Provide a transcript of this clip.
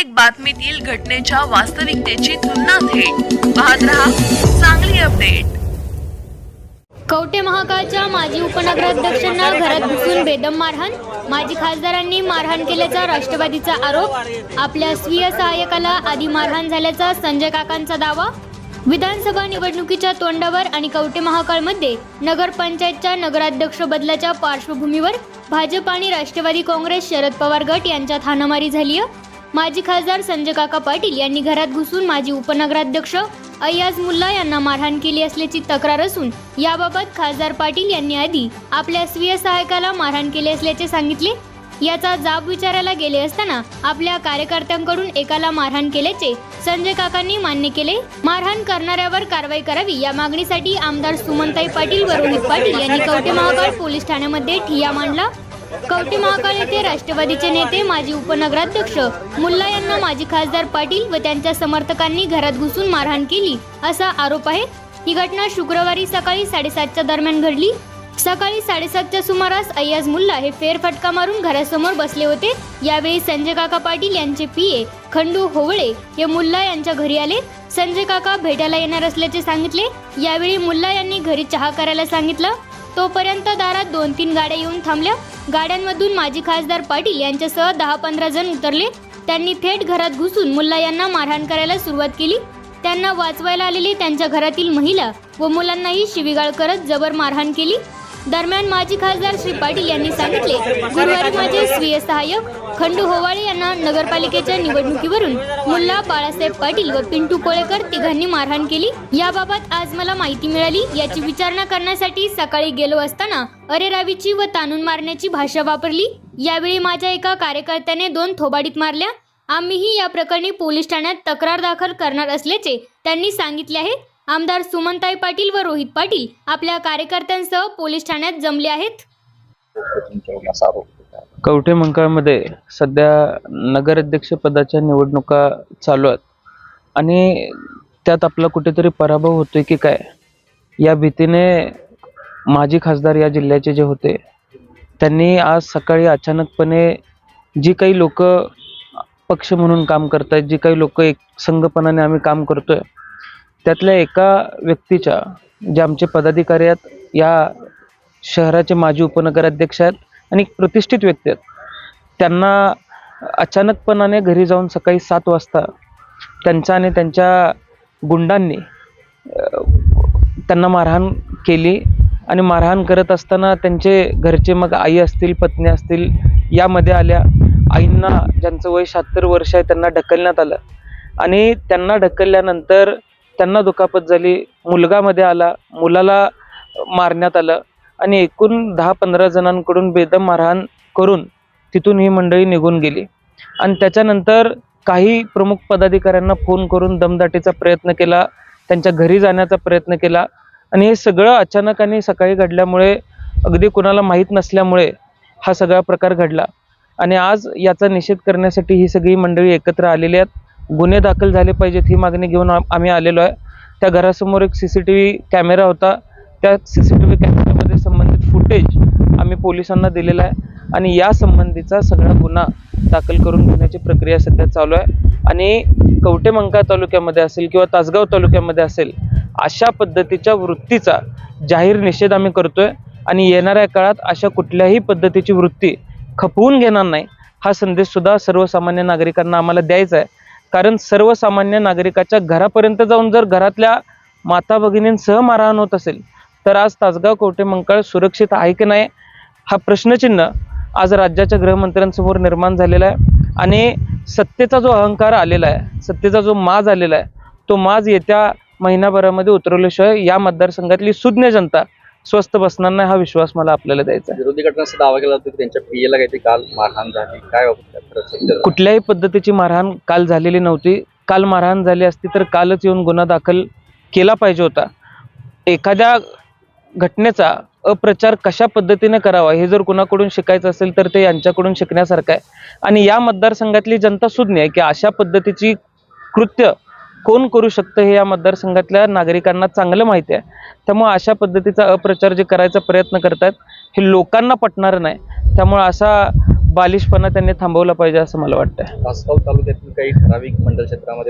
प्रत्येक बातमीतील घटनेच्या वास्तविकतेची तुलना थेट. पाहत रहा चांगली अपडेट. कवटे महाकाळच्या माजी उपनगराध्यक्षांना घरात घुसून बेदम मारहाण माजी खासदारांनी मारहाण केल्याचा राष्ट्रवादीचा आरोप आपल्या स्वीय सहाय्यकाला आधी मारहाण झाल्याचा संजय काकांचा दावा. विधानसभा निवडणुकीच्या तोंडावर आणि कवटे महाकाळमध्ये नगरपंचायतच्या नगराध्यक्ष बदलाच्या पार्श्वभूमीवर भाजप आणि राष्ट्रवादी काँग्रेस शरद पवार गट यांच्यात हाणामारी झाली आहे. माजी खासदार संजय काका पाटील यांनी घरात घुसून माजी उपनगराध्यक्ष अय्याज मुल्ला यांना मारहाण केली असल्याची तक्रार असून याबाबत खासदार पाटील यांनी आधी आपल्या स्वीय सहायकाला मारहाण केली असल्याचे सांगितले. याचा जाब विचारायला गेले असताना आपल्या कार्यकर्त्यांकडून एकाला मारहाण केल्याचे संजय काकांनी मान्य केले. मारहाण करणाऱ्यावर कारवाई करावी या मागणीसाठी आमदार सुमनताई पाटील व रोहित पाटील यांनी कवटे महाकाळ पोलीस ठाण्यामध्ये ठिया मांडला. कवटी महाकाळ येथे राष्ट्रवादीचे नेते माजी उपनगराध्यक्ष मुल्ला यांना माजी खासदार पाटील व त्यांच्या समर्थकांनी घरात घुसून मारहाण केली असा आरोप आहे. ही घटना शुक्रवारी सकाळी साडेसातच्या दरम्यान घडली. सकाळी साडेसातच्या सुमारास अय्याज मुल्ला हे फेरफटका मारून घरासमोर बसले होते. यावेळी संजय काका पाटील यांचे पीए खंडू होवळे हे मुल्ला यांच्या घरी आले. संजय काका भेटायला येणार असल्याचे सांगितले. यावेळी मुल्ला यांनी घरी चहा करायला सांगितलं. तोपर्यंत दारात दोन तीन गाड्या येऊन थांबल्या. गाड्यांमधून माजी खासदार पाटील यांच्यासह दहा पंधरा जण उतरले. त्यांनी थेट घरात घुसून मुल्ला यांना मारहाण करायला सुरुवात केली. त्यांना वाचवायला आलेली त्यांच्या घरातील महिला व मुलांनाही शिवीगाळ करत जबर मारहाण केली. दरम्यान माजी खासदार श्री पाटील यांनी सांगितले गुरुवारी माझे स्वीय सहाय्यक खंडू होवाळे यांना नगरपालिकेच्या निवडणुकीवरून मुल्ला बाळासाहेब पाटील व पिंटू कोळेकर तिघांनी मारहाण केली. याबाबत आज मला माहिती मिळाली. याची विचारणा करण्यासाठी सकाळी गेलो असताना अरेरावीची व ताणून मारण्याची भाषा वापरली. यावेळी माझ्या एका कार्यकर्त्याने दोन थोबाडीत मारल्या. आम्हीही या प्रकरणी पोलीस ठाण्यात तक्रार दाखल करणार असल्याचे त्यांनी सांगितले आहे. आमदार सुमनताई पाटील व रोहित पाटील आपल्या कार्यकर्त्यांसह पोलीस ठाण्यात जमले आहेत. कवठे मंकाळमध्ये सध्या नगराध्यक्ष पदाच्या निवडणुका चालू आहेत. आणि त्यात आपला कुठेतरी पराभव होतोय की काय? या भीतीने माजी खासदार या जिल्ह्याचे जे होते त्यांनी आज सकाळी अचानकपणे जी काही लोक पक्ष म्हणून काम करतायत जी काही लोक एक संघपणाने आम्ही काम करतोय त्यातल्या एका व्यक्तीच्या जे आमचे पदाधिकारी आहेत या शहराचे माजी उपनगराध्यक्ष आहेत आणि प्रतिष्ठित व्यक्ती आहेत. त्यांना अचानकपणाने घरी जाऊन सकाळी सात वाजता त्यांचा आणि त्यांच्या गुंडांनी त्यांना मारहाण केली आणि मारहाण करत असताना त्यांचे घरचे मग आई असतील पत्नी असतील यामध्ये आल्या. आईंना ज्यांचं वय शहात्तर वर्ष आहे त्यांना ढकलण्यात आलं. आणि त्यांना ढकलल्यानंतर त्यांना दुखापत झाली मुलगामध्ये आला मुलाला मारण्यात आलं आणि एकूण दहा पंधरा जणांकडून बेदम मारहाण करून तिथून ही मंडळी निघून गेली. आणि त्याच्यानंतर काही प्रमुख पदाधिकाऱ्यांना फोन करून दमदाटीचा प्रयत्न केला त्यांच्या घरी जाण्याचा प्रयत्न केला आणि हे सगळं अचानक आणि सकाळी घडल्यामुळे अगदी कुणाला माहीत नसल्यामुळे हा सगळा प्रकार घडला. आणि आज याचा निषेध करण्यासाठी ही सगळी मंडळी एकत्र आलेली आहेत. गुन्हे दाखल झाले पाहिजेत ही मागणी घेऊन आम्ही आलेलो आहे. त्या घरासमोर एक C C T V camera होता. त्या सी सी टी व्ही कॅमेऱ्यामध्ये संबंधित फुटेज आम्ही पोलिसांना दिलेला आहे आणि या संबंधीचा सगळा गुन्हा दाखल करून घेण्याची प्रक्रिया सध्या चालू आहे. आणि कवटे मंका तालुक्यामध्ये असेल किंवा तासगाव तालुक्यामध्ये असेल अशा पद्धतीच्या वृत्तीचा जाहीर निषेध आम्ही करतोय आणि येणाऱ्या काळात अशा कुठल्याही पद्धतीची वृत्ती खपवून घेणार नाही हा संदेश सुद्धा सर्वसामान्य नागरिकांना आम्हाला द्यायचा आहे. कारण सर्वसामान्य नागरिकाच्या घरापर्यंत जाऊन जर घरातल्या माता भगिनींसह मारहाण होत असेल तर आज तासगाव कवटे मंकाळ सुरक्षित आहे की नाही हा प्रश्नचिन्ह आज राज्याच्या गृहमंत्र्यांसमोर निर्माण झालेला आहे. आणि सत्तेचा जो अहंकार आलेला आहे सत्तेचा जो माज आलेला आहे तो माज येत्या महिनाभरामध्ये उतरवल्याशिवाय या मतदारसंघातली सुज्ञ जनता स्वस्त बसणार नाही हा विश्वास मला आपल्याला द्यायचा आहे. विरोधी गटांचा दावा केला जातो की त्यांच्या पीएला काहीतरी काल मारहाण झाली. काय कुठल्याही पद्धतीची मारहाण काल झालेली नव्हती. काल मारहाण झाली असती तर कालच येऊन गुन्हा दाखल केला पाहिजे होता. एखाद्या घटनेचा अप्रचार कशा पद्धतीने करावा हे जर कुणाकडून शिकायचं असेल तर ते यांच्याकडून शिकण्यासारखं आहे. आणि या मतदारसंघातली जनता सुज्ञ आहे की अशा पद्धतीची कृत्य कोण करू शकतं हे या मतदारसंघातल्या नागरिकांना चांगलं माहिती आहे. त्यामुळे अशा पद्धतीचा अप्रचार जे करायचा प्रयत्न करतात हे लोकांना पटणारं नाही. त्यामुळे असा बालिशपणा त्यांनी थांबवला पाहिजे असं मला वाटतंय. तासगाव तालुक्यातील काही ठराविक मंडल क्षेत्रामध्ये